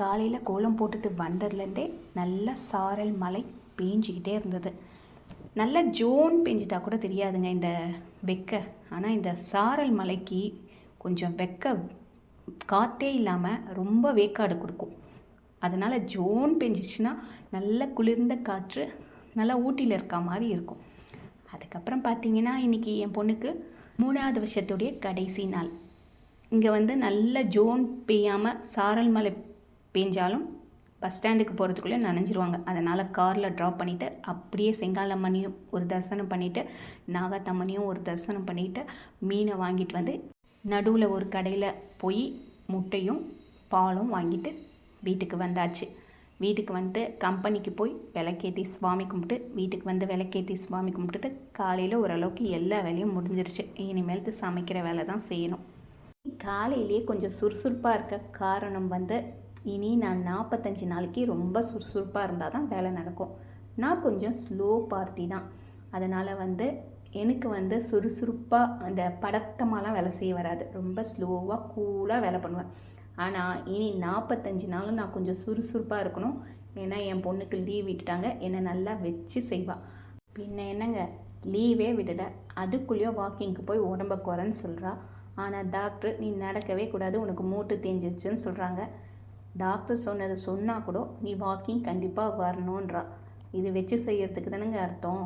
காலையில் கோலம் போட்டுட்டு வந்ததுலேருந்தே நல்ல சாரல் மலை பேஞ்சிக்கிட்டே இருந்தது. நல்ல ஜோன் பெஞ்சிட்டா கூட தெரியாதுங்க இந்த வெக்க. ஆனால் இந்த சாரல் மலைக்கு கொஞ்சம் வெக்க காற்றே இல்லாமல் ரொம்ப வேக்காடு கொடுக்கும். அதனால் ஜோன் பெஞ்சிச்சுன்னா நல்ல குளிர்ந்த காற்று நல்லா ஊட்டியில் இருக்க மாதிரி இருக்கும். அதுக்கப்புறம் பார்த்தீங்கன்னா இன்றைக்கி என் பொண்ணுக்கு மூணாவது வருஷத்துடைய கடைசி நாள். இங்கே வந்து நல்ல ஜோன் பெய்யாமல் சாரல் மலை பேஞ்சாலும் பஸ் ஸ்டாண்டுக்கு போகிறதுக்குள்ளே நனைஞ்சிருவாங்க. அதனால் காரில் ட்ராப் பண்ணிவிட்டு அப்படியே செங்காலம்மனையும் ஒரு தரிசனம் பண்ணிவிட்டு நாகாத்தம்மனையும் ஒரு தரிசனம் பண்ணிவிட்டு மீனை வாங்கிட்டு வந்து நடுவில் ஒரு கடையில் போய் முட்டையும் பாலும் வாங்கிட்டு வீட்டுக்கு வந்தாச்சு. வீட்டுக்கு வந்துட்டு கம்பெனிக்கு போய் விளக்கேற்றி சுவாமி கும்பிட்டு வீட்டுக்கு வந்து விளக்கேற்றி சுவாமி கும்பிட்டுட்டு காலையில் ஓரளவுக்கு எல்லா வேலையும் முடிஞ்சிருச்சு. இனிமேல்ட்டு சமைக்கிற வேலை தான் செய்யணும். காலையிலேயே கொஞ்சம் சுறுசுறுப்பாக இருக்க காரணம் வந்து இனி நான் நாற்பத்தஞ்சு நாளைக்கு ரொம்ப சுறுசுறுப்பாக இருந்தால் தான் வேலை நடக்கும். நான் கொஞ்சம் ஸ்லோ பார்ட்டி தான். அதனால் வந்து எனக்கு வந்து சுறுசுறுப்பாக அந்த படத்தமாலாம் வேலை செய்ய வராது. ரொம்ப ஸ்லோவாக கூலாக வேலை பண்ணுவேன். ஆனால் இனி நாற்பத்தஞ்சு நாளும் நான் கொஞ்சம் சுறுசுறுப்பாக இருக்கணும். ஏன்னா என் பொண்ணுக்கு லீவ் விட்டுட்டாங்க. என்னை நல்லா வச்சு செய்வாள் பின்ன என்னங்க? லீவே விடலை. அதுக்குள்ளேயோ வாக்கிங்க்கு போய் உடம்ப குறைன்னு சொல்கிறா ஆனால் டாக்டர் நீ நடக்கவே கூடாது. உனக்கு மூட்டு தேஞ்சிச்சுன்னு சொல்கிறாங்க டாக்டர் சொன்னதை சொன்னால் கூட நீ வாக்கிங் கண்டிப்பாக வரணுன்றா இது வச்சு செய்கிறதுக்கு தானேங்க அர்த்தம்.